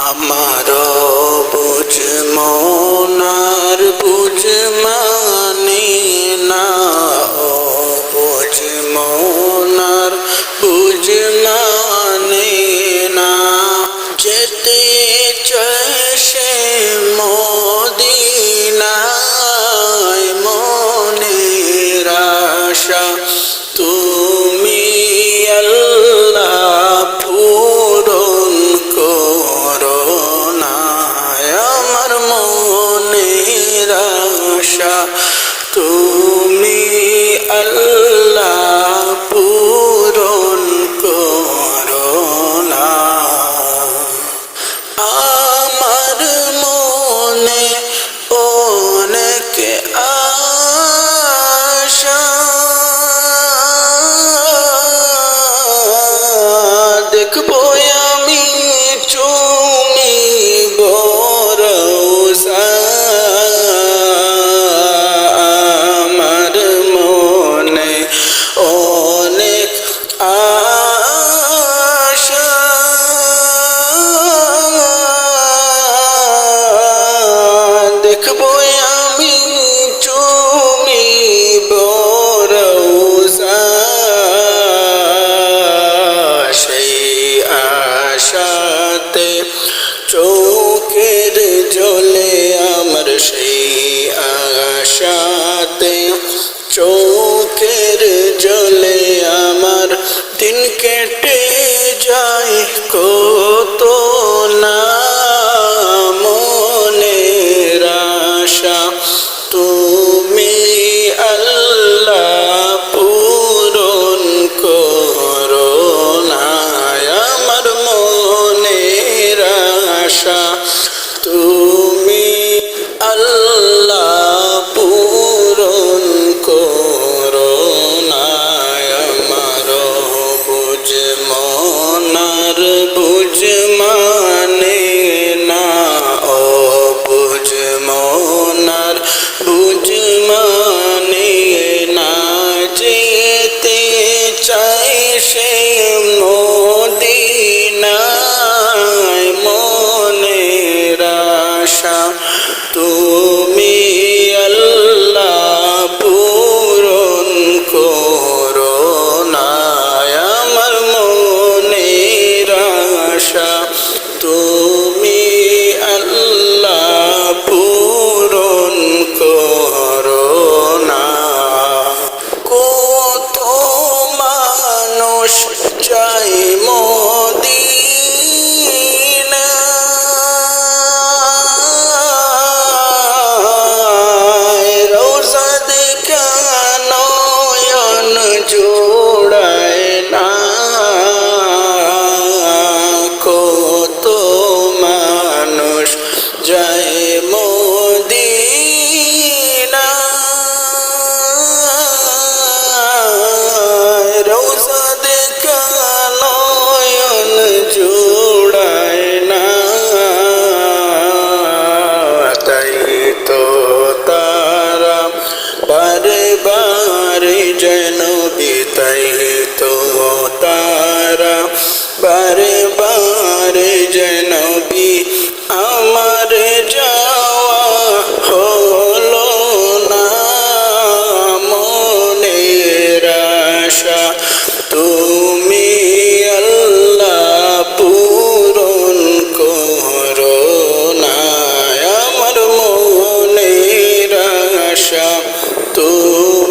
আমার বুঝ মনার বুঝ মা চোখের জলে আমার সেই আশাতে চোখের তারা বারে বারে যেন আমার যাওয়া হলো না। মনের আশা তুমি আল্লাহ পূরণ করো না। আমার মনের আশা তুমি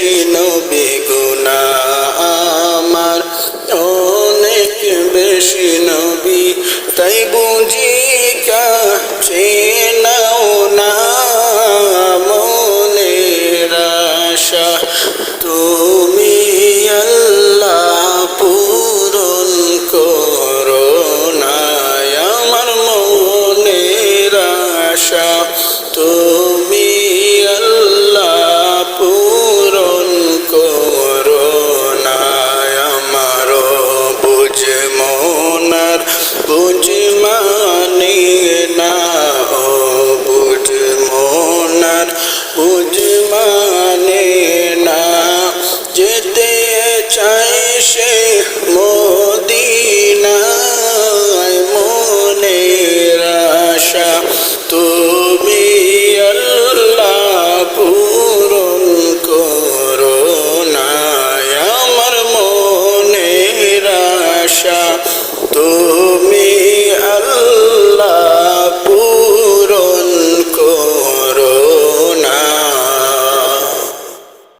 বেশি নবী মুজমানি